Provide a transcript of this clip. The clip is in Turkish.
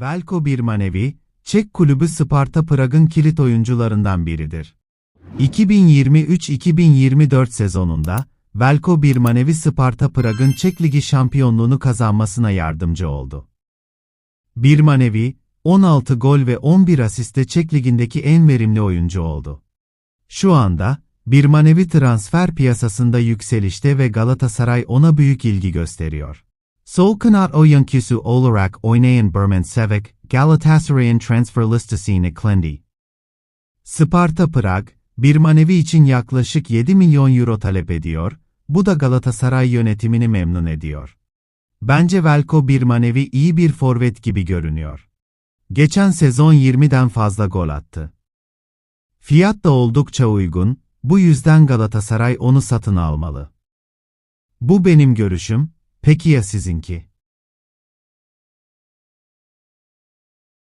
Velko Birmanevi, Çek kulübü Sparta Prag'ın kilit oyuncularından biridir. 2023-2024 sezonunda, Velko Birmanevi Sparta Prag'ın Çek Ligi şampiyonluğunu kazanmasına yardımcı oldu. Birmanevi, 16 gol ve 11 asiste Çek Ligi'ndeki en verimli oyuncu oldu. Şu anda, Birmanevi transfer piyasasında yükselişte ve Galatasaray ona büyük ilgi gösteriyor. Sol kanat oyuncusu olarak oynayan Berman Sevek, Galatasaray'ın transfer listesine eklendi. Sparta Prag, Birmanevi için yaklaşık 7 milyon euro talep ediyor, bu da Galatasaray yönetimini memnun ediyor. Bence Velko Birmanevi iyi bir forvet gibi görünüyor. Geçen sezon 20'den fazla gol attı. Fiyat da oldukça uygun, bu yüzden Galatasaray onu satın almalı. Bu benim görüşüm, peki ya sizinki?